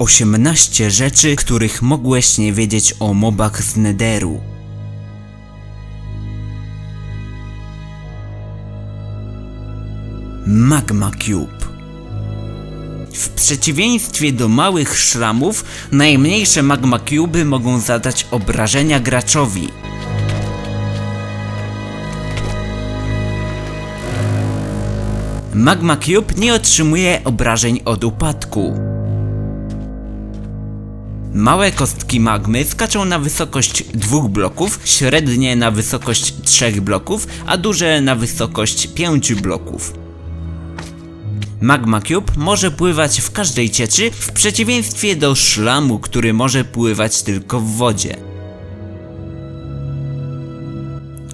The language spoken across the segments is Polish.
18 rzeczy, których mogłeś nie wiedzieć o mobach z Netheru. Magma Cube w przeciwieństwie do małych szramów, najmniejsze magma cube mogą zadać obrażenia graczowi. Magma Cube nie otrzymuje obrażeń od upadku. Małe kostki magmy skaczą na wysokość dwóch bloków, średnie na wysokość trzech bloków, a duże na wysokość pięciu bloków. Magma Cube może pływać w każdej cieczy, w przeciwieństwie do szlamu, który może pływać tylko w wodzie.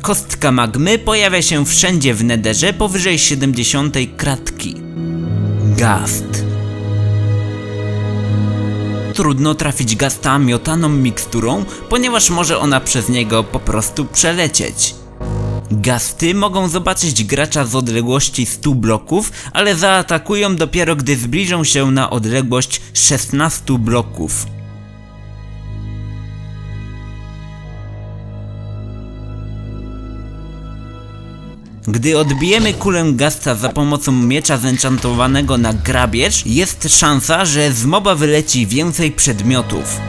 Kostka magmy pojawia się wszędzie w nederze powyżej 70 kratki. Gast. Trudno trafić gasta miotaną miksturą, ponieważ może ona przez niego po prostu przelecieć. Gasty mogą zobaczyć gracza z odległości 100 bloków, ale zaatakują dopiero gdy zbliżą się na odległość 16 bloków. Gdy odbijemy kulę gasta za pomocą miecza zenchantowanego na grabież, jest szansa, że z moba wyleci więcej przedmiotów.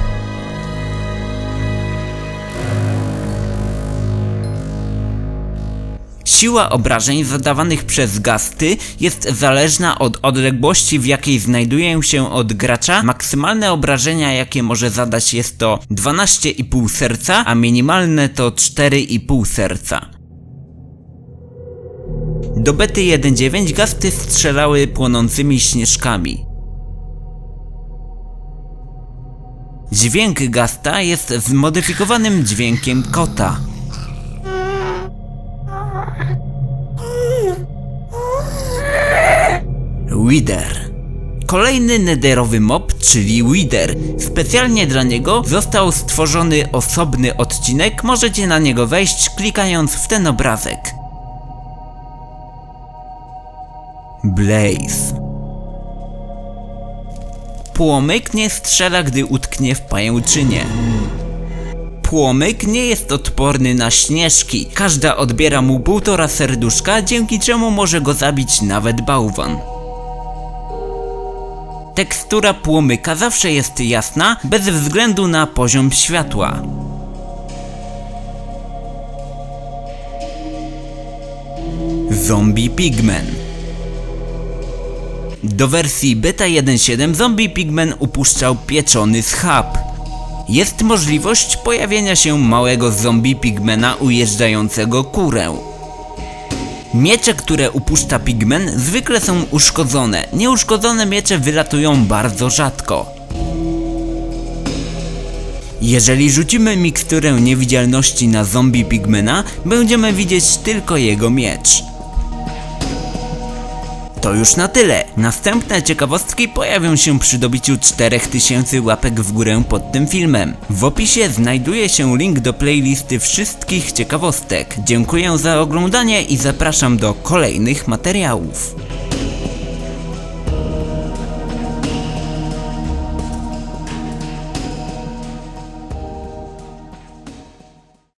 Siła obrażeń zadawanych przez gasty jest zależna od odległości w jakiej znajdują się od gracza. Maksymalne obrażenia jakie może zadać jest to 12,5 serca, a minimalne to 4,5 serca. Do bety 1.9 gasty strzelały płonącymi śnieżkami. Dźwięk gasta jest zmodyfikowanym dźwiękiem kota. Wither. Kolejny nederowy mob, czyli Wither. Specjalnie dla niego został stworzony osobny odcinek, możecie na niego wejść klikając w ten obrazek. Blaze. Płomyk nie strzela, gdy utknie w pajęczynie. Płomyk nie jest odporny na śnieżki. Każda odbiera mu półtora serduszka, dzięki czemu może go zabić nawet bałwan. Tekstura płomyka zawsze jest jasna, bez względu na poziom światła. Zombie Pigman Do wersji beta 1.7 Zombie Pigman upuszczał pieczony schab. Jest możliwość pojawienia się małego zombie pigmena ujeżdżającego kurę. Miecze, które upuszcza pigmen, zwykle są uszkodzone. Nieuszkodzone miecze wylatują bardzo rzadko. Jeżeli rzucimy miksturę niewidzialności na zombie pigmena, będziemy widzieć tylko jego miecz. To już na tyle. Następne ciekawostki pojawią się przy dobiciu 4000 łapek w górę pod tym filmem. W opisie znajduje się link do playlisty wszystkich ciekawostek. Dziękuję za oglądanie i zapraszam do kolejnych materiałów.